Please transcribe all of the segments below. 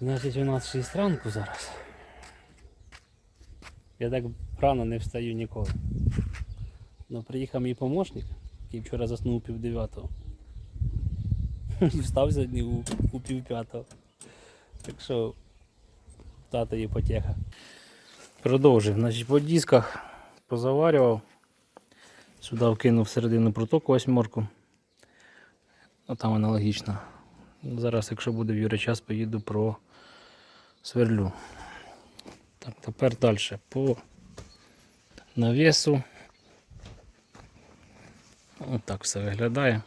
Значить, у нас 6 ранку зараз. Я так рано не встаю ніколи. Ну, приїхав мій помощник, який вчора заснув пів дев'ятого. І встав у, у пів п'ятого. Так що тата є потеха. Продовжив. Значить, по дисках позаварював. Сюди вкинув всередину протоку восьмерку. А там аналогічно. Зараз, якщо буде в час, поїду про сверлю. Так, тепер далі по навісу. Отак все виглядає.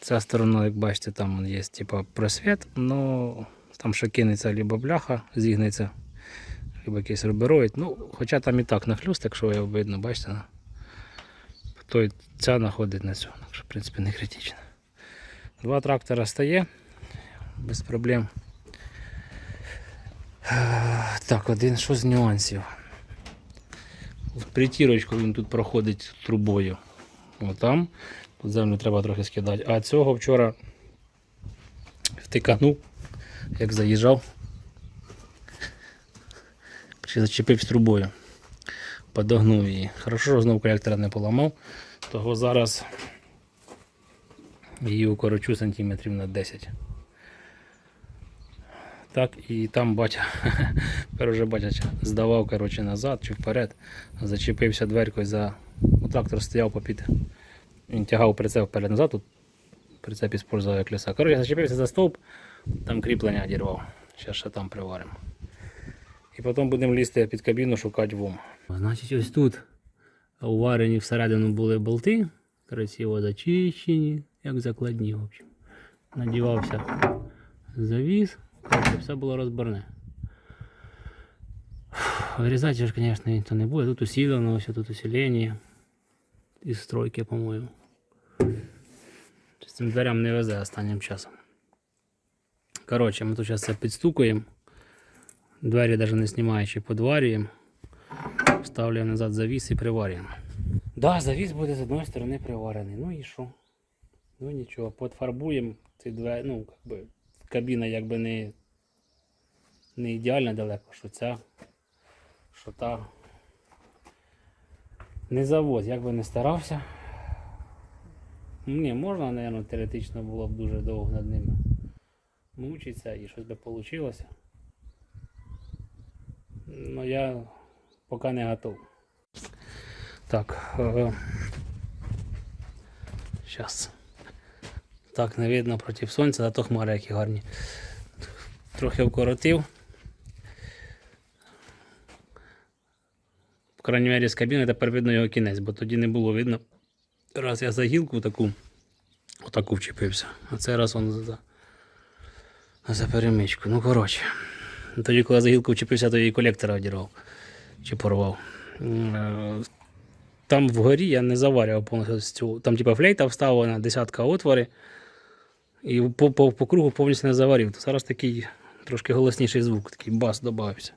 Ця сторона, як бачите, там є типа просвіт, але там ще кинеться либо бляха, зігнеться, либо якийсь рубероїд. Ну, хоча там і так нахлюст, якщо його видно, бачите, то ця знаходить на цьому, так що, в принципі, не критично. Два трактора стає без проблем. Так, один що з нюансів. Притірочку він тут проходить трубою. Отам. Тут землю треба трохи скидати. А цього вчора втиканув, як заїжджав. Чи зачепив з трубою. Подогнув її. Хорошо, що знову колектора не поламав. Того зараз її укорочу сантиметрів на 10. Так, і там батя, тепер вже батя здавав коротше, назад чи вперед, зачепився дверкою за. Ну, трактор стояв попід. Він тягав прицеп вперед назад, тут прицеп іспользував як ліса. Коротше, зачепився за стовп, там кріплення одірвав. Зараз ще там приваримо. І потім будемо лізти під кабіну шукати вум. Значить, ось тут уварені всередину були болти, красиво зачищені, як закладні, в общем. Надівався завіс, коротше, все було розборне. Вирізати ж, звісно, ніхто не буде. Тут усилено, ось тут усилення. Із стройки, по-моєму. З цим дверям не везе останнім часом. Коротше, ми тут зараз це підстукуємо. Двері навіть не знімаючи, подварюємо. Вставляємо назад завіс і приварюємо. Да, завіс буде з одної сторони приварений. Ну і що? Ну нічого, подфарбуємо ці двері. Ну, как би, кабіна якби не, не ідеально далеко, що ця, що та. Не завод, як би не старався. Ні, можна, мабуть, теоретично було б дуже довго над ним мучитися і щось би вийшло. Ну я поки не готов. Так. Е- Зараз. Так, не видно проти сонця, зато хмари які гарні. Трохи вкоротив. Крайній мері з кабіни тепер видно його кінець, бо тоді не було видно. Раз я за гілку таку, отаку вчепився. А цей раз он за, за перемичку. Ну, коротше. Тоді, коли за гілку вчепився, то і колектора одірвав чи порвав. Е, Там вгорі я не заварював повністю. Там типа флейта вставлена, десятка отвори. І по, по, по кругу повністю не заварив. То зараз такий трошки голосніший звук, такий бас додався.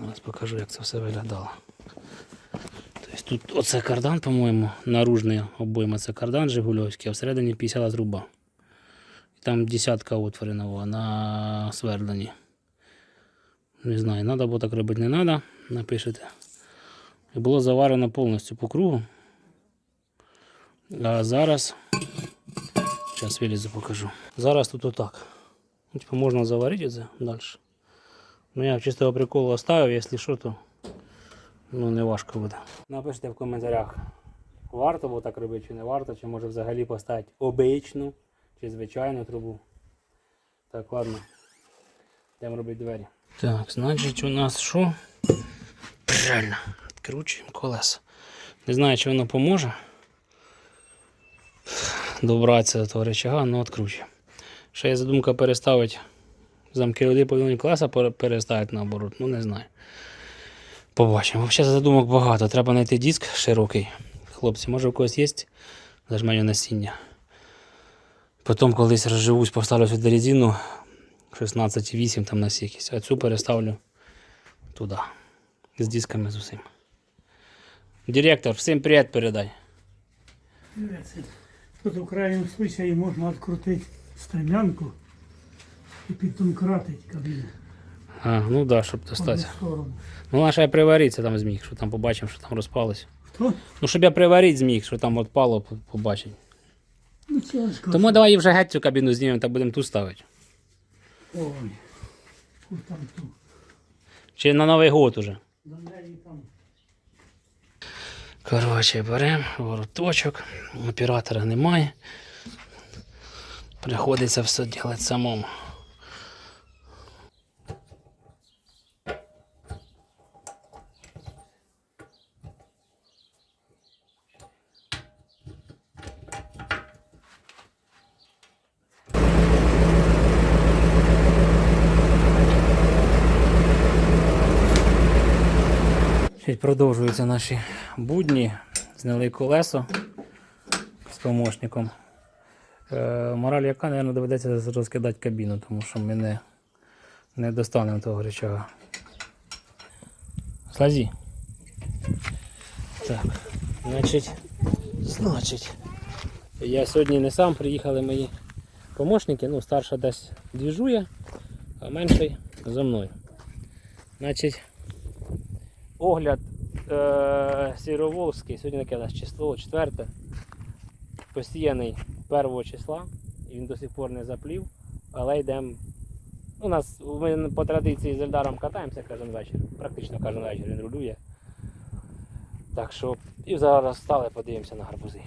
Зараз покажу, як це все виглядало. Тобто тут оце кардан, по-моєму, наружний обойма це кардан Жигульовський, а всередині 50 труба. Там десятка отворів на свердлені. Не знаю, треба було так робити, не треба, напишете. І було заварено повністю по кругу. А зараз. Зараз вилізу покажу. Зараз тут отак. Ну, Типу можна заварити це далі. Ну я чистого приколу оставив, якщо що, то ну, не важко буде. Напишіть в коментарях, варто було так робити чи не варто, чи може взагалі поставити обичну чи звичайну трубу. Так, ладно. Йдемо робити двері. Так, значить у нас що? Правильно. Відкручуємо колеса. Не знаю, чи воно поможе добратися до того речага, але відкручуємо. Ще є задумка переставити замки води колеса пере- переставити наоборот, ну не знаю. Побачимо. Взагалі задумок багато. Треба знайти диск широкий. Хлопці, може у когось є зажменю насіння. Потім колись розживусь, поставлю сюди резину 16,8 там на якісь, а цю переставлю туди. З дисками з усім. Директор, всім привіт передай. Тут в крайнем случае можно открутить стремянку і підтонкратить кабіну. А, ну да, щоб достати. Ну, наша я привариться там зміг, що там побачимо, що там розпалось. Хто? Ну, щоб я приварити зміг, що там по- побачить. Ну, це. Тому давай вже геть цю кабіну знімемо та будемо тут ставити. Ой. Там ту. Чи на Новий год уже. До неї там. Коротше, беремо вороточок, оператора немає. Приходиться все робити самому. Ще Продовжуються наші будні. Зняли колесо з помощником. Е, мораль яка, мабуть, доведеться розкидати кабіну, тому що ми не, не достанемо того речага. Слазі. Так, значить, значить. Я сьогодні не сам, приїхали мої помощники, ну, старша десь двіжує, а менший за мною. Значить, огляд е, Сіроволзький, сьогодні яке у нас число, четверте. Постійний 1 числа, він до сих пор не заплів, але йдемо. У нас ми по традиції з Ельдаром катаємося кожен вечір. Практично кожен вечір він рулює. Так що і зараз стали, подивимося на гарбузи.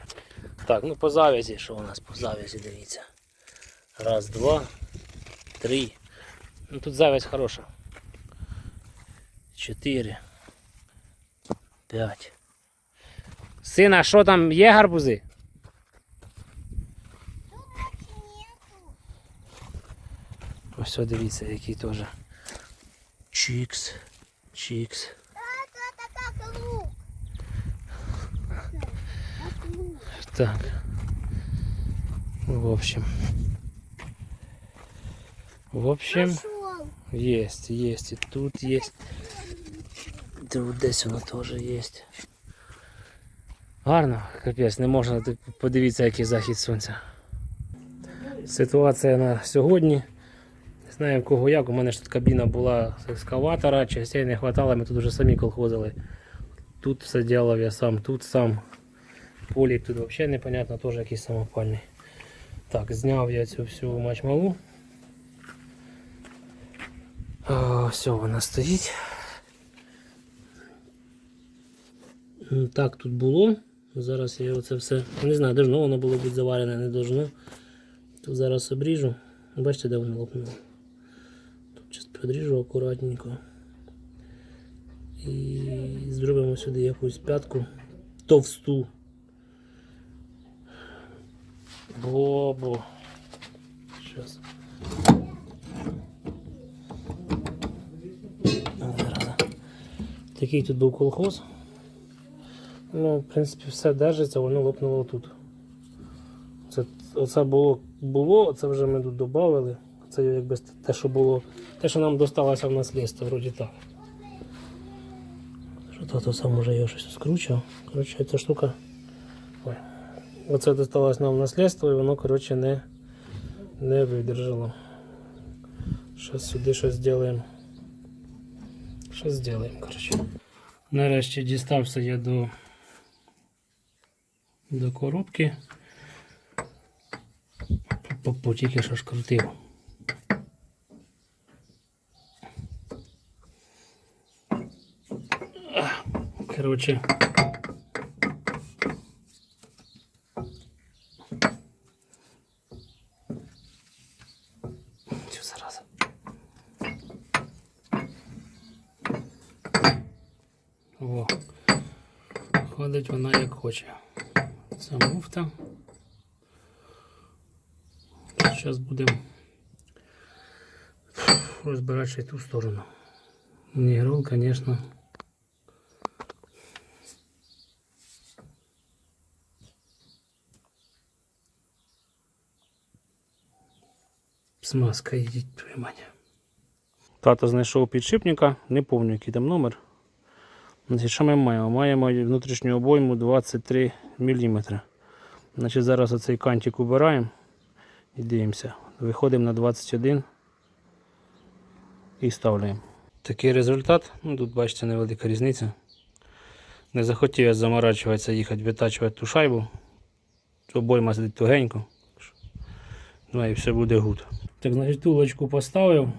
Так, ну по завязі, що у нас по завязі, дивіться. Раз, два, три. Ну тут завязь хороша. Чотири. П'ять. Сина, що там є гарбузи? Ось дивіться, який теж. Чікс. Чікс. Так. В общем. В общем, есть, есть. И тут есть. Тут десь воно теж є. Гарно, капець, не можна тут подивіться, який захід сонця. Ситуація на сьогодні. Не знаю в кого як. У мене ж тут кабіна була з екскаватора, частей не вистачало, ми тут вже самі колхозили. Тут все ділав я сам, тут сам. Полік тут взагалі непонятно, теж якийсь самопальний. Так, зняв я цю всю мачмалу. Все, вона стоїть. Так тут було. Зараз я оце все. Не знаю, должно воно було бути заварене, не должно. Тут зараз обріжу. Бачите, де воно лопнуло. Тут зараз підріжу акуратненько. І зробимо сюди якусь п'ятку товсту. Бо-бо. Щас. Такий тут був колхоз. Ну, в принципі, все держиться, воно лопнуло тут. Це, оце було, було, це вже ми тут додали. Це якби те, що було, те, що нам досталося в наслідство, вроді так. Що тато сам уже його щось скручував. Коротше, ця штука. Ой. Оце досталось нам в наслідство і воно, коротше, не, не видержало. Зараз сюди щось зробимо. Щось зробимо. Нарешті дістався я до, до коробки. По тільки що ж крутив. Коротше. Во. Ходить вона як хоче. Це муфта. Зараз будемо розбирати ту сторону. Нігрол, звісно. Смазка їдіть твою мать. Тато знайшов підшипника, не пам'ятаю, який там номер. Значить, що ми маємо? Маємо внутрішню обойму 23 мм. Значить, зараз оцей кантик убираємо і дивимося. Виходимо на 21 і ставляємо. Такий результат. Ну, тут бачите невелика різниця. Не захотів я заморачуватися, їхати витачувати ту шайбу. Обойма сидить тугенько. Ну і все буде гуд. Так, значить, тулочку поставив.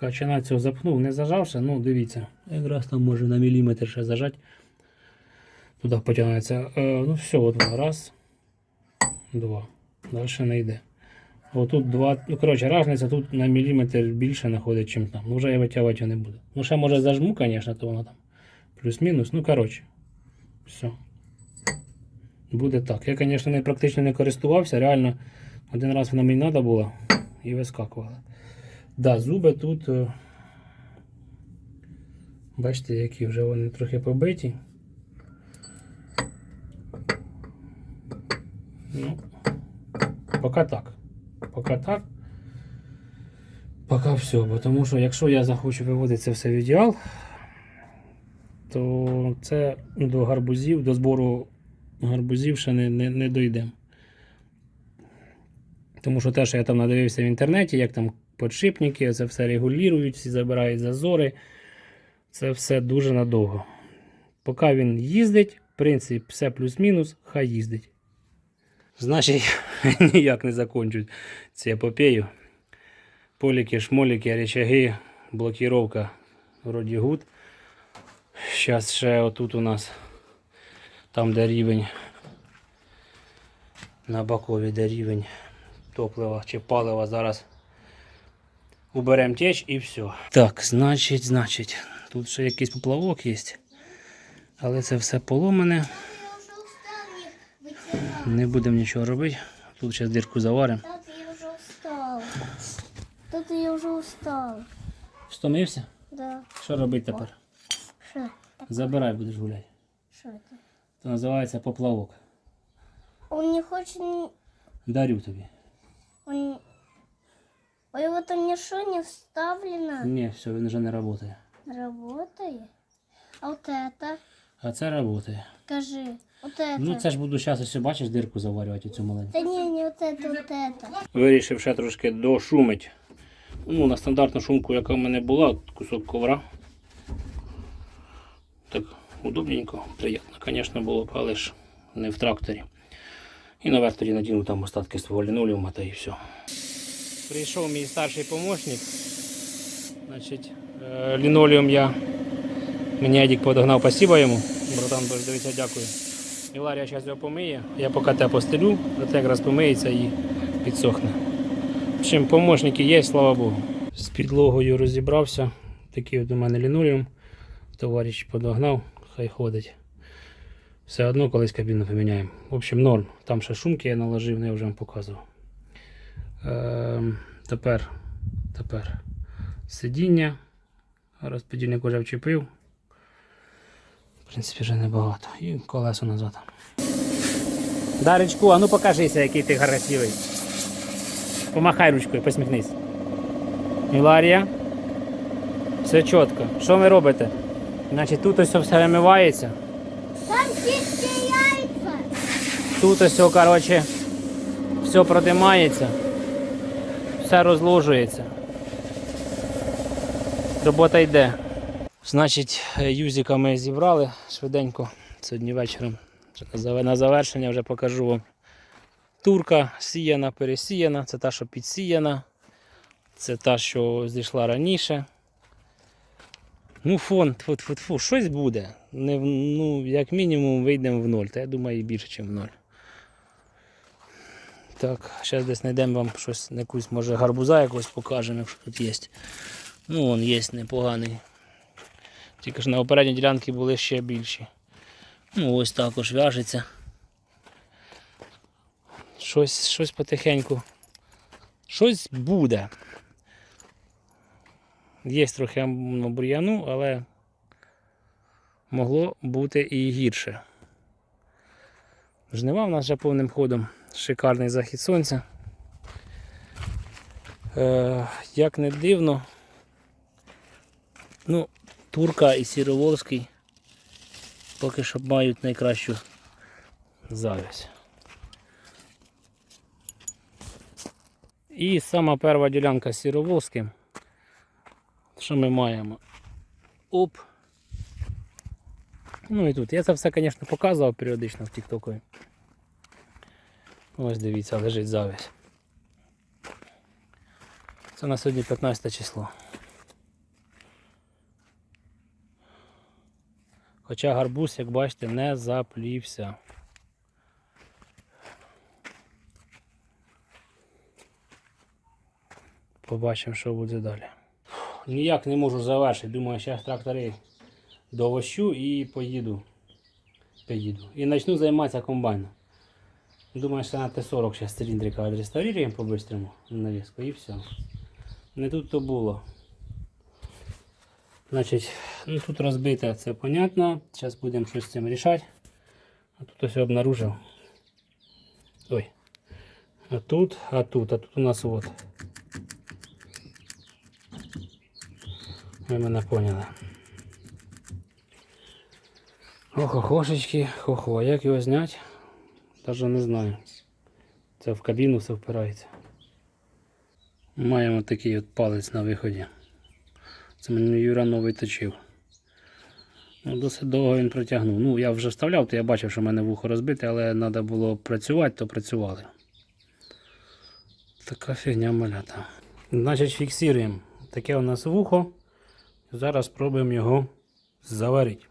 Качана цього запнув, не зажався, ну дивіться. Якраз там може на міліметр ще зажати. Туди потягнеться. Е, ну все, от воно. Раз, два. Далі не йде. Отут два. Ну, коротше, разниця тут на міліметр більше знаходить, ніж там. Ну вже я витягувати не буду. Ну ще може зажму, звісно, то воно там. Плюс-мінус. Ну, коротше. Все. Буде так. Я, звісно, не практично не користувався. Реально, один раз вона мені треба була і вискакувала. Да, зуби тут. е, Бачите, які вже вони трохи побиті. Ну, поки так. Поки так. Поки все. Бо тому що якщо я захочу виводити це все в ідеал, то це до гарбузів, до збору гарбузів ще не, не, не дійдемо. Тому що те, що я там надивився в інтернеті, як там подшипники, це все регулюють, всі забирають зазори. Це все дуже надовго. Поки він їздить, в принципі, все плюс-мінус, хай їздить. Значить, ніяк не закончують цю епопею. Поліки, шмоліки, речаги, блокіровка вроді гуд. Зараз ще отут у нас, там де рівень, на бокові де рівень топлива чи палива зараз уберемо теч і все. Так, значить, значить, тут ще якийсь поплавок є. Але це все поломане. Не будемо нічого робити. Тут зараз дірку заваримо. Тата, я уже устал. Тата, я уже устал. Встомився? Да. Що робити тепер? Что? Забирай, будеш гуляти. Что это? Це називається поплавок. Он не хочет... ни- Дарю тобі. Он... Ой, вот там ничего не вставлено. Ні, все, він вже не працює. Работает. А вот это? А це працює. Скажи. Вот это. Ну це ж буду зараз ось бачиш дирку заварювати цю маленьку. Да не, не вот это, вот это. Вирішив ще трошки дошумить. Ну, на стандартну шумку, яка в мене була, от кусок ковра. Так, удобненько, приємно, звісно, було б, але ж не в тракторі. І наверх тоді надіну там остатки свого лінолеума та і все. Прийшов мій старший помощник. Значить, е, лінолеум я. Мені Едік подогнав, спасибо йому. Братан, дивіться, дякую. Іларія зараз його помиє. Я поки те постелю, а те якраз помиється і підсохне. В общем, помощники є, слава Богу. З підлогою розібрався. Такий от у мене лінолеум. Товариш подогнав, хай ходить. Все одно колись кабіну поміняємо. В общем, норм. Там ще шумки я наложив, ну, я вже вам показував. Ем, тепер, тепер сидіння. Розподільник вже вчепив. В принципі, вже небагато. І колесо назад. Даречку, а ну покажися, який ти гарантівий. Помахай ручкою, посміхнись. Міларія. Все чітко. Що ви робите? Значить, тут ось все вимивається. Там чистые яйца. Тут ось, коротше, все продимається. Все розложується. Робота йде. Значить, юзика ми зібрали швиденько. Сьогодні вечором. На завершення вже покажу вам. Турка сіяна, пересіяна. Це та, що підсіяна. Це та, що зійшла раніше. Ну, фон, тьфу, тьфу, тьфу, щось буде. Не, ну, як мінімум вийдемо в ноль. Та я думаю, і більше, ніж в ноль. Так, зараз десь знайдемо вам щось, якусь, може, гарбуза якось покажемо, якщо тут є. Ну, вон є непоганий. Тільки ж на попередній ділянці були ще більші. Ну, ось також в'яжеться. Щось, щось потихеньку. Щось буде. Є трохи ну, бур'яну, але могло бути і гірше. Жнива в нас вже повним ходом. Шикарний захід сонця. Е, як не дивно, ну, Турка і Сіроволський поки що мають найкращу завязь. І сама перша ділянка з Сіроволським Що ми маємо? Оп. Ну і тут. Я це все, звісно, показував періодично в Тіктокові. Ось дивіться, лежить завість. Це на сьогодні 15 число. Хоча гарбуз, як бачите, не заплівся. Побачимо, що буде далі. Ніяк не можу завершити. Думаю, зараз трактори довощу і поїду. Поїду. І почну займатися комбайном. Думаю, що на Т-40 зараз циліндрика відреставруємо по-бистрому навіску і все. Не тут то було. Значить, ну тут розбите, це понятно. Зараз будемо щось з цим рішати. А тут ось обнаружив. Ой. А тут, а тут, а тут у нас от. Ви мене поняли. Охо-хошечки, хохо, а як його зняти? Даже не знаю. Це в кабіну все впирається. Маємо такий от палець на виході. Це мені Юра новий точив. Ну, досить довго він протягнув. Ну, я вже вставляв, то я бачив, що в мене вухо розбите, але треба було працювати, то працювали. Така фігня малята. Значить, фіксуємо. Таке у нас вухо. Зараз спробуємо його заварити.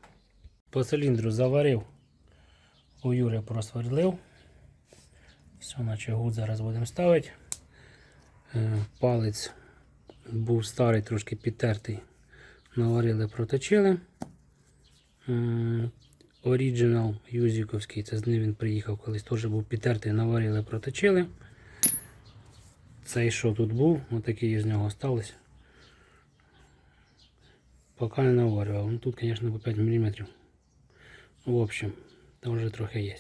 По циліндру заварив. У Юри просверлив. Все, наче гуд зараз будемо ставити. Е, Палець був старий, трошки підтертий. Наварили, проточили. М, Оріджинал Юзіковський, це з ним він приїхав колись, теж був підтертий, наварили, проточили. Цей що тут був, отакий з нього осталось. Поки не наварював. Ну тут, звісно, по 5 мм. В общем, вже трохи є.